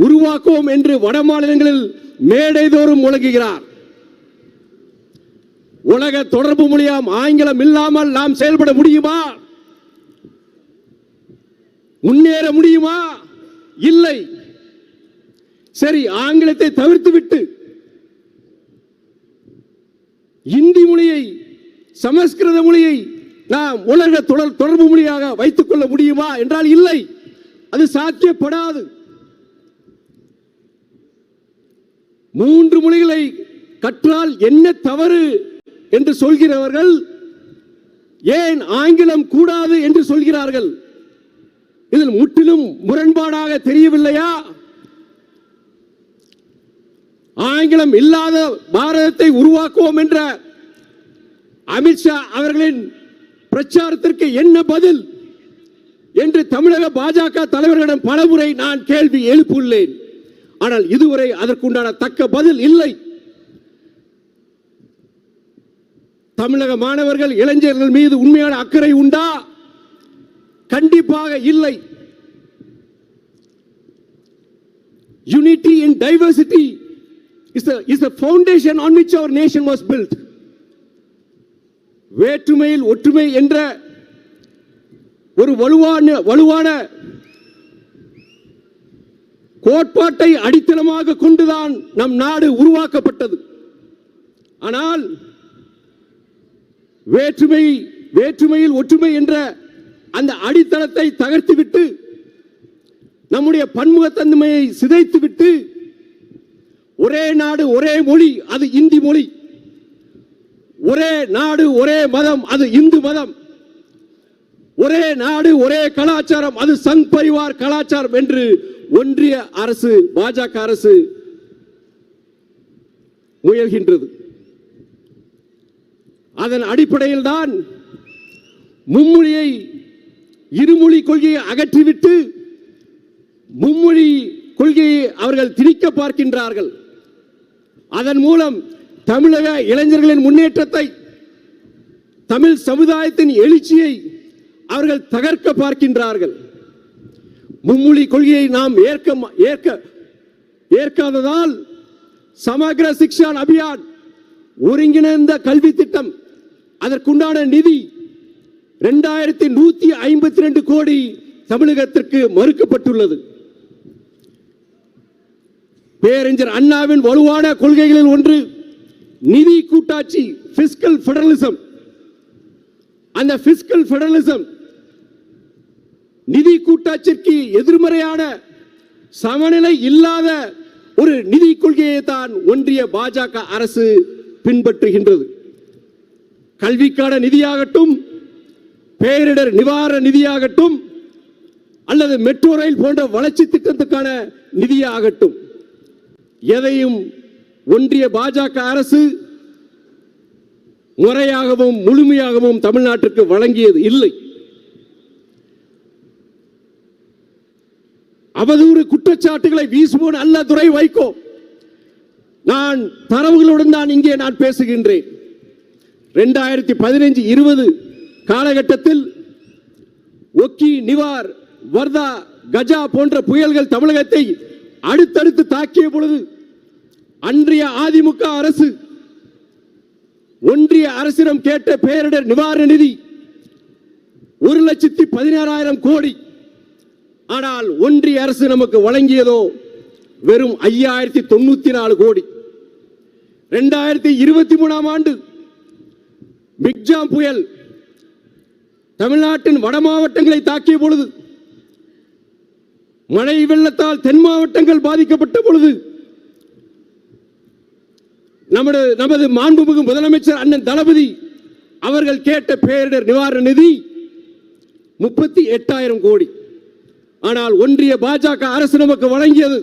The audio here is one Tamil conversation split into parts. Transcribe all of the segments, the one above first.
உருவாக்குவோம் என்று வட மாநிலங்களில் மேடைதோறும் முழங்குகிறார். உலக தொடர்பு மொழியாம் ஆங்கிலம் இல்லாமல் நாம் செயல்பட முடியுமா? முன்னேற முடியுமா? இல்லை. சரி ஆங்கிலத்தை தவிர்த்து விட்டு இந்தி மொழியை சமஸ்கிருத மொழியை நாம் உலக தொடர் தொடர்பு மொழியாக வைத்துக் கொள்ள முடியுமா? என்றால் இல்லை. அது சாத்தியப்படாது. மூன்று மொழிகளை கற்றால் என்ன தவறு என்று சொல்கிறவர்கள் ஏன் ஆங்கிலம் கூடாது என்று சொல்கிறார்கள்? இதில் முற்றிலும் முரண்பாடாக தெரியவில்லையா? ஆங்கிலம் இல்லாத பாரதத்தை உருவாக்குவோம் என்ற அமித்ஷா அவர்களின் பிரச்சாரத்திற்கு என்ன பதில்? என்று தமிழக பாஜக தலைவர்களிடம் பலமுறை நான் கேள்வி எழுப்பியுள்ளேன். ஆனால் இதுவரை அதற்குண்டான தக்க பதில் இல்லை. தமிழக மாணவர்கள் இளைஞர்கள் மீது உண்மையான அக்கறை உண்டா? கண்டிப்பாக இல்லை. Unity in diversity is is foundation on which our nation was built வேற்றுமையில் ஒற்றுமை என்ற ஒரு வலுவான வலுவான கோட்பாட்டை அடித்தளமாக கொண்டுதான் நம் நாடு உருவாக்கப்பட்டது. ஆனால் வேற்றுமை வேற்றுமையில் ஒற்றுமை என்ற அந்த அடித்தளத்தை தகர்த்துவிட்டு நம்முடைய பன்முகத்தன்மையை சிதைத்துவிட்டு ஒரே நாடு ஒரே மொழி அது இந்தி மொழி. ஒரே நாடு ஒரே மதம் அது இந்து மதம். ஒரே நாடு ஒரே கலாச்சாரம் அது சங் பரிவார் கலாச்சாரம் என்று ஒன்றிய அரசு பாஜக அரசு முயல்கின்றது. அதன் அடிப்படையில் தான் மும்மொழியை இருமொழி கொள்கையை அகற்றிவிட்டு மும்மொழி கொள்கையை அவர்கள் திணிக்க பார்க்கின்றார்கள். அதன் மூலம் தமிழக இளைஞர்களின் முன்னேற்றத்தை தமிழ் சமுதாயத்தின் எழுச்சியை அவர்கள் தகர்க்க பார்க்கின்றார்கள். மும்மொழி கொள்கையை நாம் ஏற்க ஏற்க ஏற்காததால் சமக்ர சிக்ஷான் அபியான் ஒருங்கிணைந்த கல்வி திட்டம் அதற்குண்டான நிதி இரண்டாயிரத்தி நூத்தி ஐம்பத்தி ரெண்டு கோடி தமிழகத்திற்கு மறுக்கப்பட்டுள்ளது. பேரறிஞர் அண்ணாவின் வலுவான கொள்கைகளில் ஒன்று நிதி கூட்டாட்சி பிஸ்கல் ஃபெடரலிசம் அந்த பிஸ்கல் ஃபெடரலிசம் நிதி கூட்டாட்சிக்கு எதிர்மறையான சமநிலை இல்லாத ஒரு நிதி கொள்கையை தான் ஒன்றிய பாஜக அரசு பின்பற்றுகின்றது. கல்விக்கான நிதியாகட்டும் பேரிடர் நிவாரண நிதியாகட்டும் அல்லது மெட்ரோ ரயில் போன்ற வளர்ச்சி திட்டத்துக்கான நிதியாகட்டும். எதையும் ஒன்றிய பாஜக அரசு முறையாகவும் முழுமையாகவும் தமிழ்நாட்டிற்கு வழங்கியது இல்லை. அவதூறு குற்றச்சாட்டுகளை வீசுவோன் அல்ல துறை வைக்கோ நான் தரவுகளுடன் தான் இங்கே நான் பேசுகின்றேன். ரெண்டாயிரத்தி பதினைஞ்சு இருபது காலகட்டத்தில் ஒக்கி நிவார் வர்தா கஜா போன்ற புயல்கள் தமிழகத்தை அடுத்தடுத்து தாக்கிய பொழுது அன்றைய அதிமுக அரசு ஒன்றிய அரசிடம் கேட்ட பேரிடர் நிவாரண நிதி ஒரு லட்சத்தி பதினாறாயிரம் கோடி. ஆனால் ஒன்றிய அரசு நமக்கு வழங்கியதோ வெறும் ஐயாயிரத்தி தொண்ணூத்தி நாலு கோடி. ரெண்டாயிரத்தி இருபத்தி மூணாம் ஆண்டு பிக்ஜாம் புயல் தமிழ்நாட்டின் வட மாவட்டங்களை தாக்கிய பொழுது மழை வெள்ளத்தால் தென் மாவட்டங்கள் பாதிக்கப்பட்ட பொழுது நமது நமது மாண்புமிகு முதலமைச்சர் அண்ணன் தளபதி அவர்கள் கேட்ட பேரிடர் நிவாரண நிதி முப்பத்தி எட்டாயிரம் கோடி. ஆனால் ஒன்றிய பாஜக அரசு நமக்கு வழங்கியது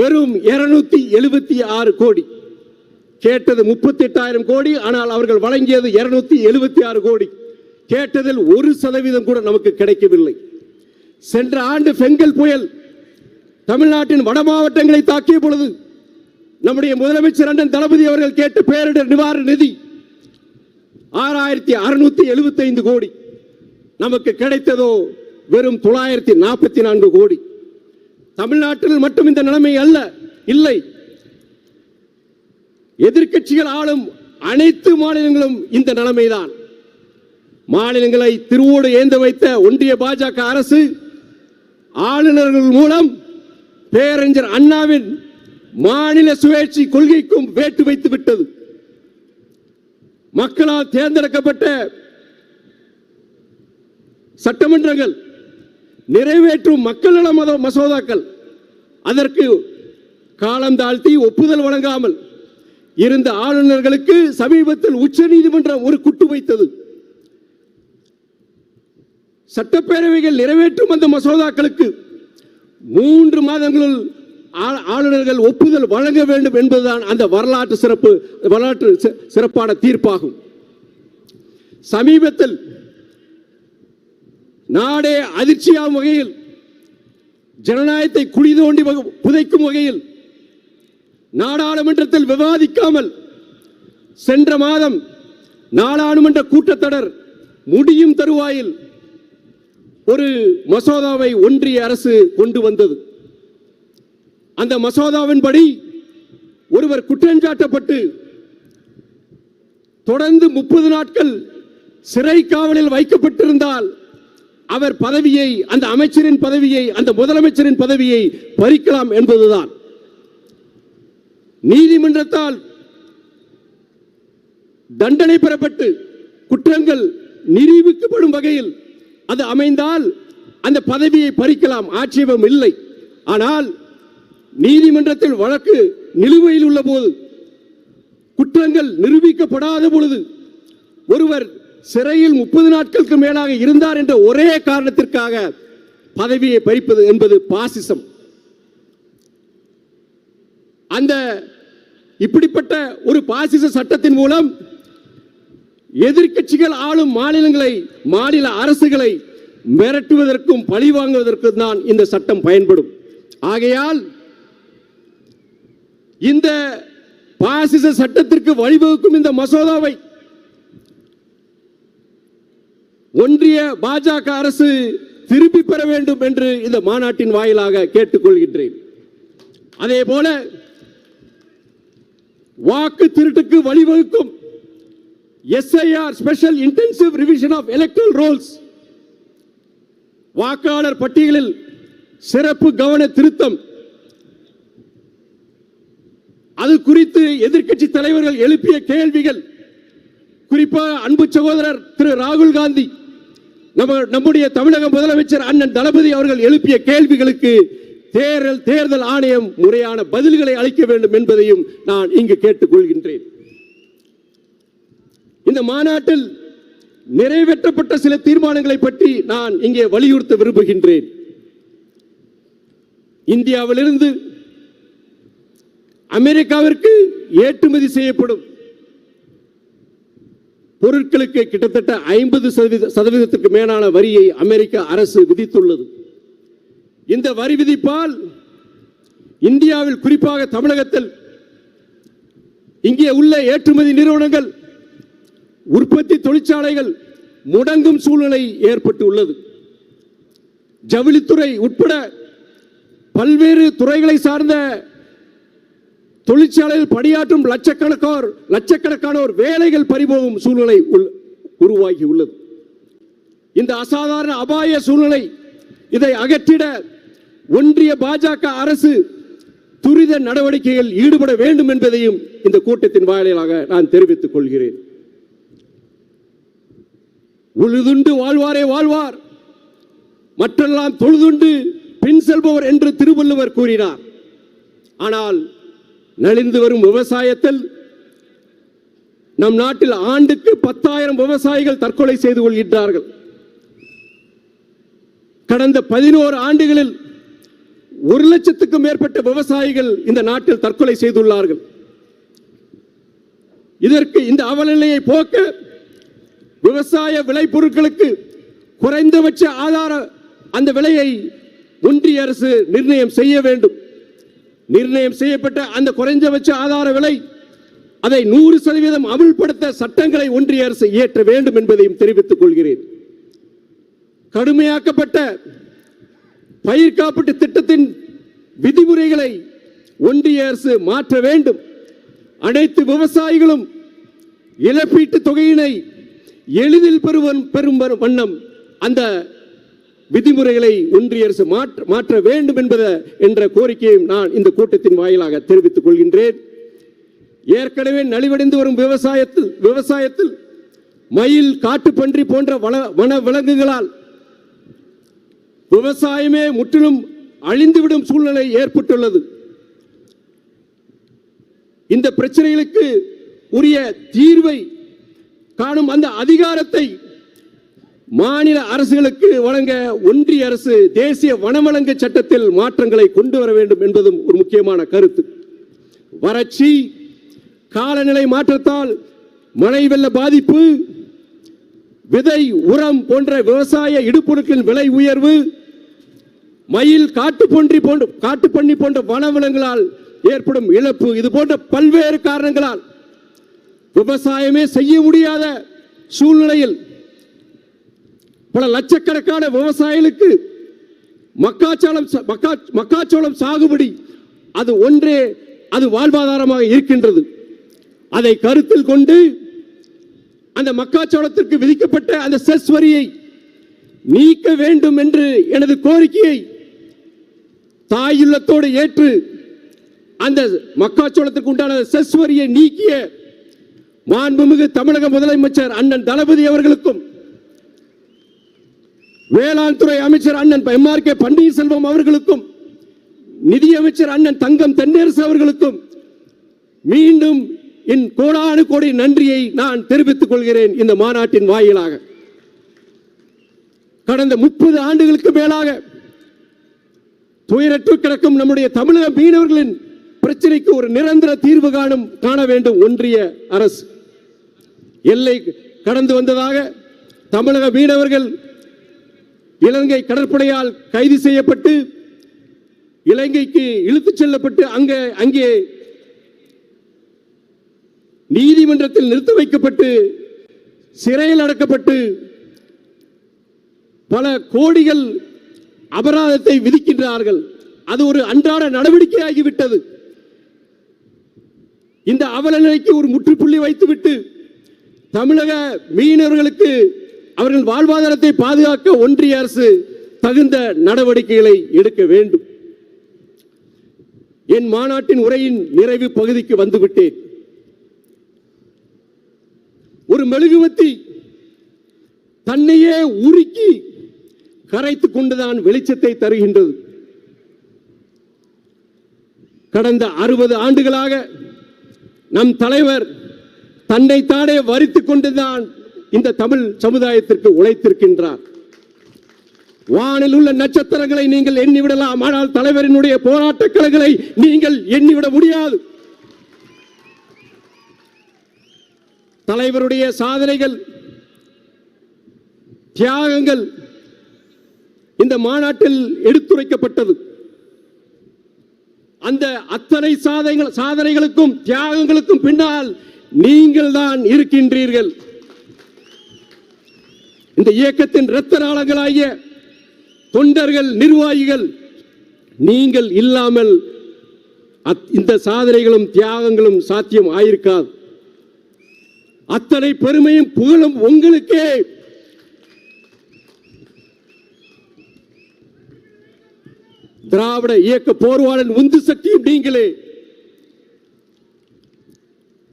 வெறும் இருநூத்தி எழுபத்தி ஆறு கோடி. கேட்டது முப்பத்தி எட்டாயிரம் கோடி ஆனால் அவர்கள் வழங்கியது இருநூத்தி எழுபத்தி ஆறு கோடி. கேட்டதில் ஒரு சதவீதம் கூட நமக்கு கிடைக்கவில்லை. சென்ற ஆண்டு பெங்கல் புயல் தமிழ்நாட்டின் வட மாவட்டங்களை தாக்கிய பொழுது நம்முடைய முதலமைச்சர் அண்ணன் தளபதி அவர்கள் கேட்ட பேரிடர் நிவாரண நிதி ஆறாயிரத்தி அறுநூத்தி எழுபத்தி ஐந்து கோடி. நமக்கு கிடைத்ததோ வெறும் தொள்ளாயிரத்தி நாற்பத்தி நான்கு கோடி. தமிழ்நாட்டில் மட்டும் இந்த நிலைமை அல்ல இல்லை. எதிர்க்கட்சிகள் ஆளும் அனைத்து மாநிலங்களும் இந்த நிலைமைதான். மாநிலங்களை திருவோடு ஏந்த வைத்த ஒன்றிய பாஜக அரசு ஆளுநர்கள் மூலம் பேரறிஞர் அண்ணாவின் மாநில சுயேட்சை கொள்கைக்கும் வேட்டு வைத்து விட்டது. மக்களால் தேர்ந்தெடுக்கப்பட்ட சட்டமன்றங்கள் நிறைவேற்றும் மக்கள் நல மத மசோதாக்கள். அதற்கு காலம் தாழ்த்தி ஒப்புதல் வழங்காமல் இருந்த ஆளுநர்களுக்கு சமீபத்தில் உச்ச நீதிமன்றம் ஒரு குட்டு வைத்தது. சட்டப்பேரவைகள் நிறைவேற்றும் அந்த மசோதாக்களுக்கு மூன்று மாதங்களில் ஆ- ஆளுநர்கள் ஒப்புதல் வழங்க வேண்டும் என்பதுதான் அந்த வரலாற்று சிறப்பு வரலாற்று சிறப்பான தீர்ப்பாகும். சமீபத்தில் நாடே அதிர்ச்சியாகும் வகையில் ஜனநாயகத்தை குழி தோண்டி புதைக்கும் வகையில் நாடாளுமன்றத்தில் விவாதிக்காமல் சென்ற மாதம் நாடாளுமன்ற கூட்டத்தொடர் முடியும் தருவாயில் ஒரு மசோதாவை ஒன்றிய அரசு கொண்டு வந்தது. அந்த மசோதாவின்படி ஒருவர் குற்றஞ்சாட்டப்பட்டு தொடர்ந்து முப்பது நாட்கள் சிறை காவலில் வைக்கப்பட்டிருந்தால் அவர் பதவியை அந்த அமைச்சரின் பதவியை அந்த முதலமைச்சரின் பதவியை பறிக்கலாம் என்பதுதான். நீதிமன்றத்தால் தண்டனை பெறப்பட்டு குற்றங்கள் நிரூபிக்கப்படும் வகையில் அது அமைந்தால் அந்த பதவியை பறிக்கலாம் ஆட்சேபம் இல்லை. ஆனால் நீதிமன்றத்தில் வழக்கு நிலுவையில் உள்ள போது குற்றங்கள் நிரூபிக்கப்படாத பொழுது ஒருவர் சிறையில் முப்பது நாட்களுக்கு மேலாக இருந்தார் என்ற ஒரே காரணத்திற்காக பதவியை பறிப்பது என்பது பாசிசம். அந்த இப்படிப்பட்ட ஒரு பாசிச சட்டத்தின் மூலம் எதிர்கட்சிகள் ஆளும் மாநிலங்களை மாநில அரசுகளை மிரட்டுவதற்கும் பழி வாங்குவதற்கு தான் இந்த சட்டம் பயன்படும். ஆகையால் இந்த பாசிச சட்டத்திற்கு வழிவகுக்கும் இந்த மசோதாவை ஒன்றிய பாஜக அரசு திருப்பி பெற வேண்டும் என்று இந்த மாநாட்டின் வாயிலாக கேட்டுக்கொள்கின்றேன். அதே போல வாக்கு திருட்டுக்கு வழிவகுக்கும் SIR special intensive revision of electoral rolls வாக்காளர் பட்டியலில் சிறப்பு கவன திருத்தம். அது குறித்து எதிர்க்கட்சி தலைவர்கள் எழுப்பிய கேள்விகள் குறிப்பாக அன்பு சகோதரர் திரு ராகுல் காந்தி நம்ம நம்முடைய தமிழக முதலமைச்சர் அண்ணன் தளபதி அவர்கள் எழுப்பிய கேள்விகளுக்கு தேர்தல் தேர்தல் ஆணையம் முறையான பதில்களை அளிக்க வேண்டும் என்பதையும் நான் இங்கு கேட்டுக்கொள்கின்றேன். இந்த மாநாட்டில் நிறைவேற்றப்பட்ட சில தீர்மானங்களை பற்றி நான் இங்கே வலியுறுத்த விரும்புகின்றேன். இந்தியாவிலிருந்து அமெரிக்காவிற்கு ஏற்றுமதி செய்யப்படும் பொருட்களுக்கு கிட்டத்தட்ட ஐம்பது சதவீத சதவீதத்திற்கு மேலான வரியை அமெரிக்க அரசு விதித்துள்ளது. இந்த வரி விதிப்பால் இந்தியாவில் குறிப்பாக தமிழகத்தில் இங்கே உள்ள ஏற்றுமதி நிறுவனங்கள் உற்பத்தி தொழிற்சாலைகள் முடங்கும் சூழ்நிலை ஏற்பட்டு உள்ளது ஜவுளித்துறை உட்பட பல்வேறு துறைகளை சார்ந்த தொழிற்சாலையில் பணியாற்றும் லட்சக்கணக்கானோர் லட்சக்கணக்கானோர் வேலைகள் பறிபோகும் சூழ்நிலை உருவாகி உள்ளது. இந்த அசாதாரண அபாய சூழ்நிலை இதை அகற்றிட ஒன்றிய பாஜக அரசு துரித நடவடிக்கையில் ஈடுபட வேண்டும் என்பதையும் இந்த கூட்டத்தின் வாயிலாக நான் தெரிவித்துக் கொள்கிறேன். உழுதுண்டு வாழ்வாரே வாழ்வார். மற்றெல்லாம் தொழுதுண்டு பின் செல்பவர் என்று திருவள்ளுவர் கூறினார். ஆனால் நலிந்து வரும் விவசாயத்தில் நம் நாட்டில் ஆண்டுக்கு பத்தாயிரம் விவசாயிகள் தற்கொலை செய்து கொள்கின்றார்கள். கடந்த பதினோரு ஆண்டுகளில் ஒரு லட்சத்துக்கும் மேற்பட்ட விவசாயிகள் இந்த நாட்டில் தற்கொலை செய்துள்ளார்கள். இதற்கு இந்த அவலநிலையை போக்க விவசாய விளைபொருட்களுக்கு குறைந்தபட்ச ஆதார அந்த விலையை ஒன்றிய அரசு நிர்ணயம் செய்ய வேண்டும். நிர்ணயம் செய்யப்பட்ட அந்த குறைஞ்சபட்ச ஆதார விலை அதை நூறு சதவீதம் அமல்படுத்த சட்டங்களை ஒன்றிய அரசு இயற்ற வேண்டும் என்பதையும் தெரிவித்துக் கொள்கிறேன். கடுமையாக்கப்பட்ட பயிர் காப்பீட்டு திட்டத்தின் விதிமுறைகளை ஒன்றிய அரசு மாற்ற வேண்டும். அனைத்து விவசாயிகளும் இழப்பீட்டு தொகையினை எளிதில் பெறுவன் பெறும் வரும் வண்ணம் அந்த விதிமுறைகளை ஒன்றிய அரசு மாற்ற மாற்ற வேண்டும் என்பத என்ற கோரிக்கையும் நான் இந்த கூட்டத்தின் வாயிலாக தெரிவித்துக் கொள்கின்றேன். ஏற்கனவே நலிவடைந்து வரும் விவசாயத்தில் விவசாயத்தில் மயில் காட்டுப்பன்றி போன்ற வள வன விலங்குகளால் விவசாயமே முற்றிலும் அழிந்துவிடும் சூழ்நிலை ஏற்பட்டுள்ளது. இந்த பிரச்சனைகளுக்கு உரிய தீர்வை காணும் அந்த அதிகாரத்தை மாநில அரசுகளுக்கு வழங்க ஒன்றிய அரசு தேசிய வனவளங்க சட்டத்தில் மாற்றங்களை கொண்டு வர வேண்டும் என்பதும் ஒரு முக்கியமான கருத்து. வறட்சி காலநிலை மாற்றத்தால் மழை வெள்ள பாதிப்பு விதை உரம் போன்ற விவசாய இடுபொருட்களின் விலை உயர்வு மயில் காட்டுப்பன்றி போன்ற காட்டுப்பன்னி போன்ற வனவிலங்களால் ஏற்படும் இழப்பு இது போன்ற பல்வேறு காரணங்களால் விவசாயமே செய்ய முடியாத சூழ்நிலையில் பல லட்சக்கணக்கான விவசாயிகளுக்கு மக்காச்சோளம் மக்கா மக்காச்சோளம் சாகுபடி அது ஒன்றே அது வாழ்வாதாரமாக இருக்கின்றது. அதை கருத்தில் கொண்டு அந்த மக்காச்சோளத்திற்கு விதிக்கப்பட்ட அந்த செஸ் வரியை நீக்க வேண்டும் என்று எனது கோரிக்கையை தாயுள்ளத்தோடு ஏற்று அந்த மக்காச்சோளத்துக்கு உண்டான செஸ் வரியை நீக்கிய மாண்புமிகு தமிழக முதலமைச்சர் அண்ணன் தளபதி அவர்களுக்கும் வேளாண் துறை அமைச்சர் அண்ணன் எம். ஆர். கே. பன்னீர்செல்வம் அவர்களுக்கும் நிதியமைச்சர் அண்ணன் தங்கம் தென்னரசு அவர்களுக்கும் மீண்டும் என் கோடானு கோடி நன்றியை நான் தெரிவித்துக் கொள்கிறேன் இந்த மாநாட்டின் வாயிலாக. கடந்த முப்பது ஆண்டுகளுக்கு மேலாக துயரற்று கிடக்கும் நம்முடைய தமிழக மீனவர்களின் பிரச்சனைக்கு ஒரு நிரந்தர தீர்வு காணும் காண வேண்டும் ஒன்றிய அரசு. எல்லை கடந்து வந்ததாக தமிழக மீனவர்கள் இலங்கை கடற்படையால் கைது செய்யப்பட்டு இலங்கைக்கு இழுத்துச் செல்லப்பட்டு அங்க அங்கே நீதிமன்றத்தில் நிறுத்தி வைக்கப்பட்டு சிறையில் அடக்கப்பட்டு பல கோடிகள் அபராதத்தை விதிக்கின்றார்கள். அது ஒரு அன்றாட நடவடிக்கையாகிவிட்டது. இந்த அவல நிலைக்கு ஒரு முற்றுப்புள்ளி வைத்துவிட்டு தமிழக மீனவர்களுக்கு அவர்கள் வாழ்வாதாரத்தை பாதுகாக்க ஒன்றிய அரசு தகுந்த நடவடிக்கைகளை எடுக்க வேண்டும். என் மாநாட்டின் உரையின் நிறைவு பகுதிக்கு வந்துவிட்டேன். ஒரு மெழுகுவத்தி தன்னையே உருக்கி கரைத்துக் கொண்டுதான் வெளிச்சத்தை தருகின்றது. கடந்த அறுபது ஆண்டுகளாக நம் தலைவர் தன்னைத்தானே வரித்துக் கொண்டுதான் இந்த தமிழ் சமுதாயத்திற்கு உழைத்திருக்கின்றார். வானில் உள்ள நட்சத்திரங்களை நீங்கள் எண்ணிவிடலாம். ஆனால் தலைவரினுடைய போராட்ட கலைகளை நீங்கள் எண்ணிவிட முடியாது. தலைவருடைய சாதனைகள் தியாகங்கள் இந்த மாநாட்டில் எடுத்துரைக்கப்பட்டது. அந்த அத்தனை சாதனைகள் சாதனைகளுக்கும் தியாகங்களுக்கும் பின்னால் நீங்கள் தான் இருக்கின்றீர்கள். இந்த இயக்கத்தின் இரத்த நாளங்களாகிய தொண்டர்கள் நிர்வாகிகள் நீங்கள் இல்லாமல் இந்த சாதனைகளும் தியாகங்களும் சாத்தியம் ஆயிருக்காது. அத்தனை பெருமையும் புகழும் உங்களுக்கே. திராவிட இயக்க போர்வாளன் உந்து சக்தியும் நீங்களே.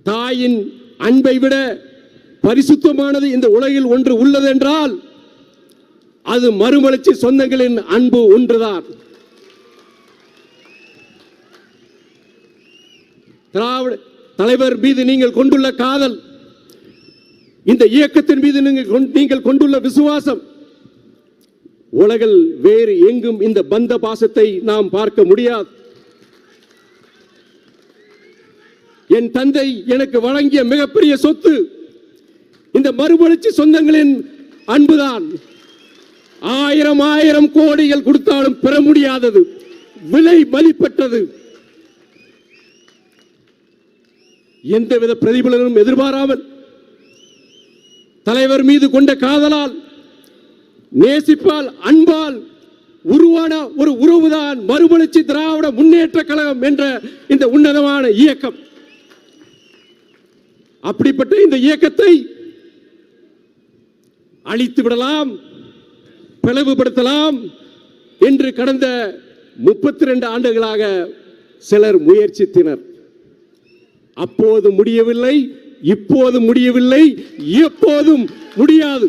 தாயின் அன்பை விட பரிசுத்தமானது இந்த உலகில் ஒன்று உள்ளதென்றால் அது மறுமலர்ச்சி சொந்தங்களின் அன்பு ஒன்றுதான். திராவிட தலைவர் மீது நீங்கள் கொண்டுள்ள காதல் இந்த இயக்கத்தின் மீது நீங்கள் கொண்- நீங்கள் கொண்டுள்ள விசுவாசம் உலகில் வேறு எங்கும் இந்த பந்த பாசத்தை நாம் பார்க்க முடியாது. என் தந்தை எனக்கு வழங்கிய மிகப்பெரிய சொத்து இந்த மறுமலர்ச்சி சொந்தங்களின் அன்புதான். ஆயிரம் ஆயிரம் கோடிகள் கொடுத்தாலும் பெற முடியாதது. விலை மதிப்பற்றது. எந்தவித பிரதிபலனும் எதிர்பாராமல் தலைவர் மீது கொண்ட காதலால் நேசிப்பால் அன்பால் உருவான ஒரு உறவுதான் மறுமலர்ச்சி திராவிட முன்னேற்ற கழகம் என்ற இந்த உன்னதமான இயக்கம். அப்படிப்பட்ட இந்த இயக்கத்தை அழித்து விடலாம் பிளவுபடுத்தலாம் என்று கடந்த முப்பத்தி ரெண்டு ஆண்டுகளாக சிலர் முயற்சித்தனர். அப்போது முடியவில்லை இப்போது முடியவில்லை எப்போதும் முடியாது.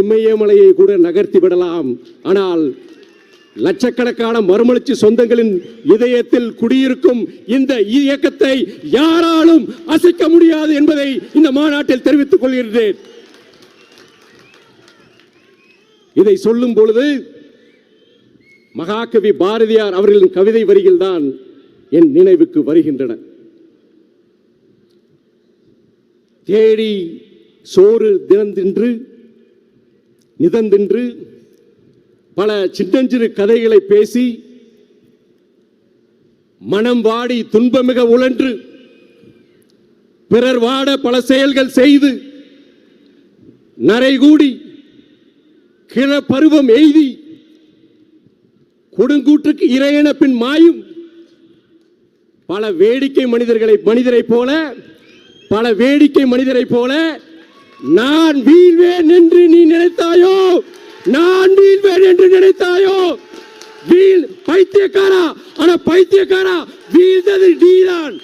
இமயமலையை கூட நகர்த்தி விடலாம் ஆனால் லட்சக்கணக்கான மறுமலர்ச்சி சொந்தங்களின் இதயத்தில் குடியிருக்கும் இந்த இயக்கத்தை யாராலும் அசைக்க முடியாது என்பதை இந்த மாநாட்டில் தெரிவித்துக் கொள்கின்றேன். இதை சொல்லும் பொழுது மகாகவி பாரதியார் அவர்களின் கவிதை வரிகள் தான் என் நினைவுக்கு வருகின்றன. தேடி சோறு தினந்தின்று நிதந்தின்று பல சின்னஞ்சிறு கதைகளை பேசி மனம் வாடி துன்பமிக உழன்று பிறர் வாட பல செயல்கள் செய்து நரைகூடி கிழ பருவம் எய்தி கொடுங்கூற்றுக்கு இறையென பின் மாயும். பல வேடிக்கை மனிதர்களை மனிதரைப் போல பல வேடிக்கை மனிதரைப் போல நான் வீழ்வேன் என்று நீ நினைத்தாயோ? நான் வீழ்வேன் என்று நினைத்தாயோ? வீழ் பைத்தியக்காரா? ஆனா பைத்தியக்காரா வீழ்ந்தது நீதான்.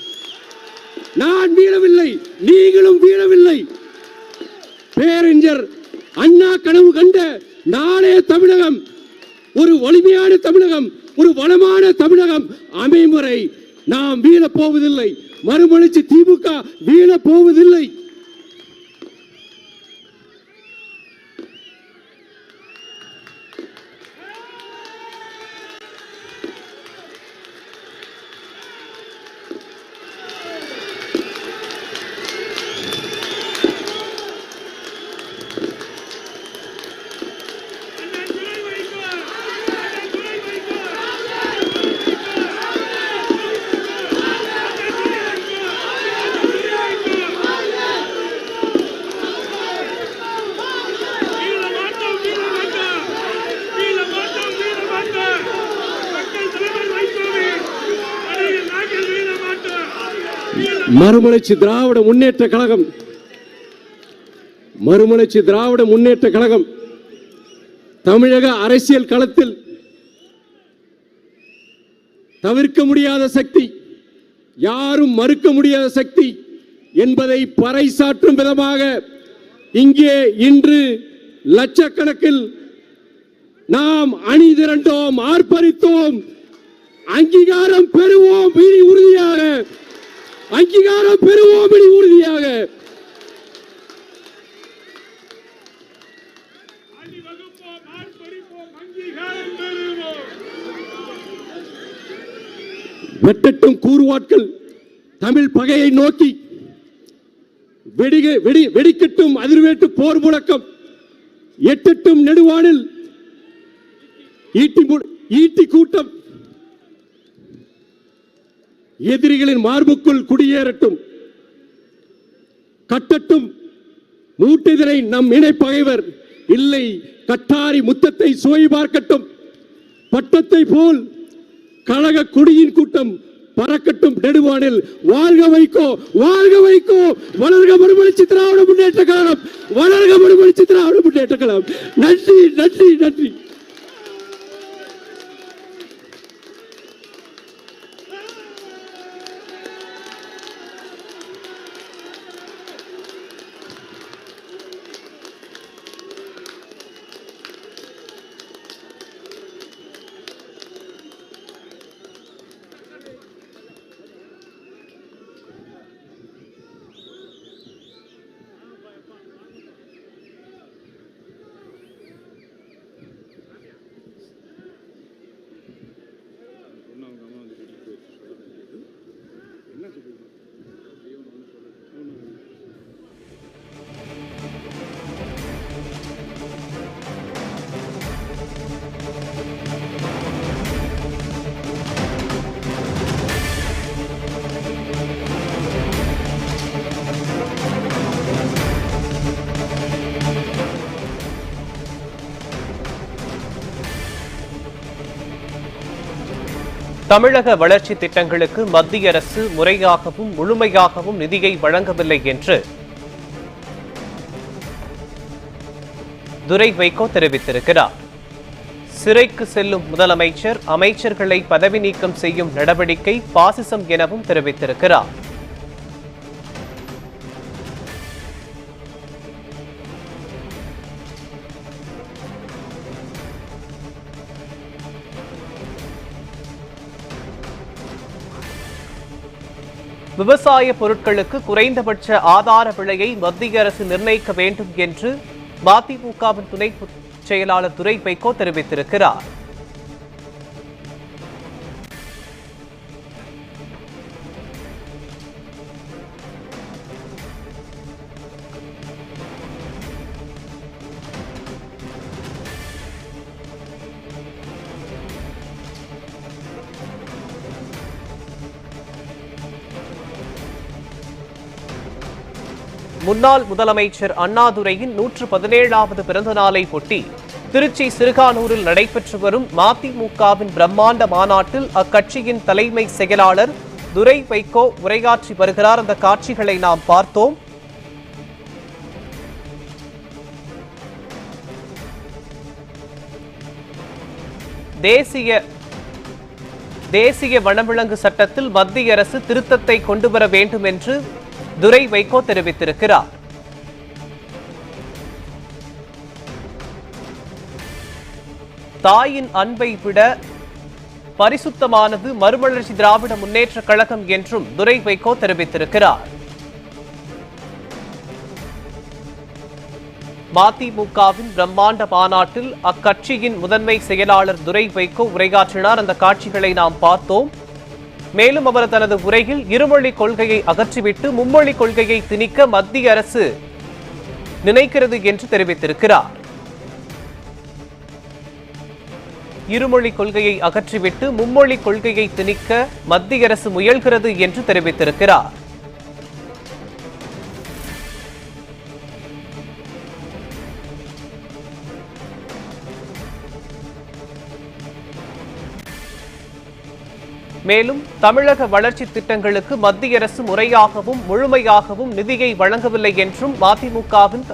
நான் வீழவில்லை நீங்களும் வீழவில்லை. பேரறிஞர் அண்ணா கனவு கண்ட நாளைய தமிழகம் ஒரு வலிமையான தமிழகம் ஒரு வளமான தமிழகம் அமைமுறை. நாம் வீழப் போவதில்லை மறுமலர்ச்சி திமுக வீழப் போவதில்லை அண்ணன் துணை வைகோ அண்ணன் துணை வைகோ வீர மாட்டோம் வீர மாட்டோம் வீர மாட்டோம் வீர மாட்டோம் மக்கள் தலைவர் வைகோவே அடையில் நாங்கள் வீர மாட்டோம் வீர மறுமலர்ச்சி திராவிட முன்னேற்ற கழகம். மறுமலர்ச்சி திராவிட முன்னேற்ற கழகம். தமிழக அரசியல் களத்தில் தவிர்க்க முடியாத சக்தி யாரும் மறுக்க முடியாத சக்தி என்பதை பறைசாற்றும் விதமாக இங்கே இன்று லட்சக்கணக்கில் நாம் அணி திரண்டோம் ஆர்ப்பரித்தோம் அங்கீகாரம் பெறுவோம் உறுதியாக அங்கீகாரம் பெறுவோம். இனி உறுதியாக வெட்டட்டும் கூறுவாட்கள் தமிழ் பகையை நோக்கி. வெடிக வெடி வெடிக்கட்டும் அதிர்வேட்டு போர் முழக்கம். எட்டட்டும் நெடுவானில் ஈட்டி ஈட்டி கூட்டம். எதிரிகளின் மார்புக்குள் குடியேறட்டும். கட்டட்டும். மூட்டிதனை நம் இணைப்பகைவர். இல்லை கட்டாரி முத்தத்தை சோய் பார்க்கட்டும். பட்டத்தை போல் கழக கொடியின் கூட்டம் பறக்கட்டும். நெடுவானில் வாழ்க வைக்கோ வாழ்க வைக்கோ. வளர்க மறுமலர்ச்சி திராவிட முன்னேற்ற கழகம். வளர்க மறுமலர்ச்சி திராவிட முன்னேற்ற கழகம். நன்றி நன்றி நன்றி. தமிழக வளர்ச்சி திட்டங்களுக்கு மத்திய அரசு முறையாகவும் முழுமையாகவும் நிதியை வழங்கவில்லை என்று துரை வைகோ தெரிவித்திருக்கிறார். சிறைக்கு செல்லும் முதலமைச்சர் அமைச்சர்களை பதவி நீக்கம் செய்யும் நடவடிக்கை பாசிசம் எனவும் தெரிவித்திருக்கிறார். விவசாய பொருட்களுக்கு குறைந்தபட்ச ஆதார விலையை மத்திய அரசு நிர்ணயிக்க வேண்டும் என்று மதிமுகவின் துணை செயலாளர் துரை வைகோ தெரிவித்திருக்கிறார். முன்னாள் முதலமைச்சர் அண்ணாதுரையின் நூற்று பதினேழாவது பிறந்த நாளை ஒட்டி திருச்சி சிறுகானூரில் நடைபெற்று வரும் மதிமுகவின் பிரம்மாண்ட மாநாட்டில் அக்கட்சியின் தலைமை செயலாளர் துரை வைகோ உரையாற்றி வருகிறார். அந்த காட்சிகளை நாம் பார்த்தோம். தேசிய தேசிய வனவிலங்கு சட்டத்தில் மத்திய அரசு திருத்தத்தை கொண்டு வர வேண்டும் என்று துரை வைகோ தெரிவித்திருக்கிறார். தாயின் அன்பை விட பரிசுத்தமானது மறுமலர்ச்சி திராவிட முன்னேற்ற கழகம் என்றும் துரை வைகோ தெரிவித்திருக்கிறார். மதிமுகவின் பிரம்மாண்ட மாநாட்டில் அக்கட்சியின் முதன்மை செயலாளர் துரை வைகோ உரையாற்றினார். அந்த காட்சிகளை நாம் பார்த்தோம். மேலும் அவர் தனது உரையில் இருமொழி கொள்கையை அகற்றிவிட்டு மும்மொழி கொள்கையை திணிக்க மத்திய அரசு நினைக்கிறது என்று தெரிவித்திருக்கிறார். இருமொழி கொள்கையை அகற்றிவிட்டு மும்மொழி கொள்கையை திணிக்க மத்திய அரசு முயல்கிறது என்று தெரிவித்திருக்கிறார். மேலும் தமிழக வளர்ச்சி திட்டங்களுக்கு மத்திய அரசு முறையாகவும் முழுமையாகவும் நிதியை வழங்கவில்லை என்றும் மதிமுகவின்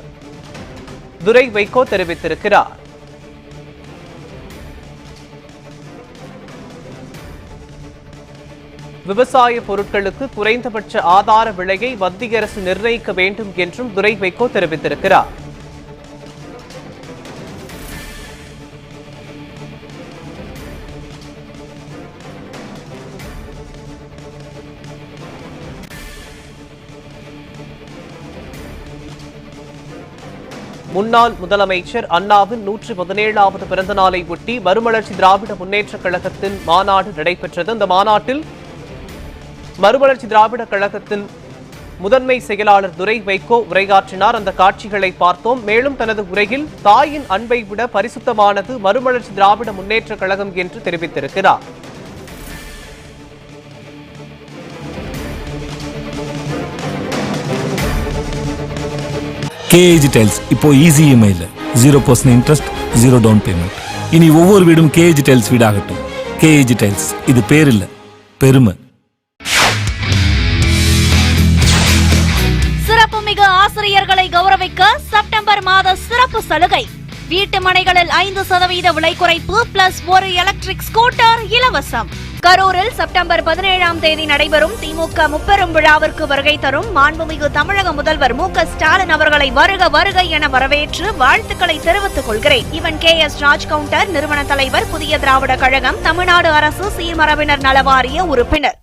துரை வைகோ தெரிவித்திருக்கிறார். விவசாய பொருட்களுக்கு குறைந்தபட்ச ஆதார விலையை மத்திய அரசு நிர்ணயிக்க வேண்டும் என்றும் துரை வைகோ தெரிவித்திருக்கிறார். முன்னாள் முதலமைச்சர் அண்ணாவின் நூற்றி பதினேழாவது பிறந்த நாளை ஒட்டி மறுமலர்ச்சி திராவிட முன்னேற்றக் கழகத்தின் மாநாடு நடைபெற்றது. இந்த மாநாட்டில் மறுமலர்ச்சி திராவிட கழகத்தின் முதன்மை செயலாளர் துரை வைகோ உரையாற்றினார். அந்த காட்சிகளை பார்த்தோம். மேலும் தனது உரையில் தாயின் அன்பை விட பரிசுத்தமானது மறுமலர்ச்சி திராவிட முன்னேற்றக் கழகம் என்று தெரிவித்திருக்கிறார். கேஏஜி டைல்ஸ் இப்போ easy இஎம்ஐல zero percent interest zero down payment இனி ஒவ்வொரு வீடும் கேஏஜி டைல்ஸ் வீடாகட்டும். கேஏஜி டைல்ஸ் இது பேர் இல்ல பெருமை. சிறப்புமிகு ஆசிரியர்களை கௌரவிக்க செப்டம்பர் மாத சிறப்பு சலுகை. வீட்டு மனைகளில் ஐந்து சதவீத விலை குறைப்பு பிளஸ் ஒரு எலக்ட்ரிக் ஸ்கூட்டர் இலவசம். கரூரில் செப்டம்பர் பதினேழாம் தேதி நடைபெறும் திமுக முப்பெரும் விழாவிற்கு வருகை தரும் மாண்புமிகு தமிழக முதல்வர் மு ஸ்டாலின் அவர்களை வருக வருக என வரவேற்று வாழ்த்துக்களை தெரிவித்துக் கொள்கிறேன். இவன் கே எஸ் ராஜ் கவுண்டர் நிறுவன தலைவர் புதிய திராவிட கழகம் தமிழ்நாடு அரசு சீர்மரபினர் நலவாரிய உறுப்பினர்.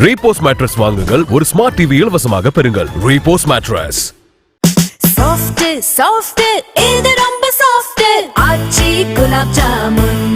ரீபோஸ் மேட்ரஸ் வாங்குங்கள் ஒரு ஸ்மார்ட் டிவியில் வசமாக பெறுங்கள். Repose mattress gulab jamun.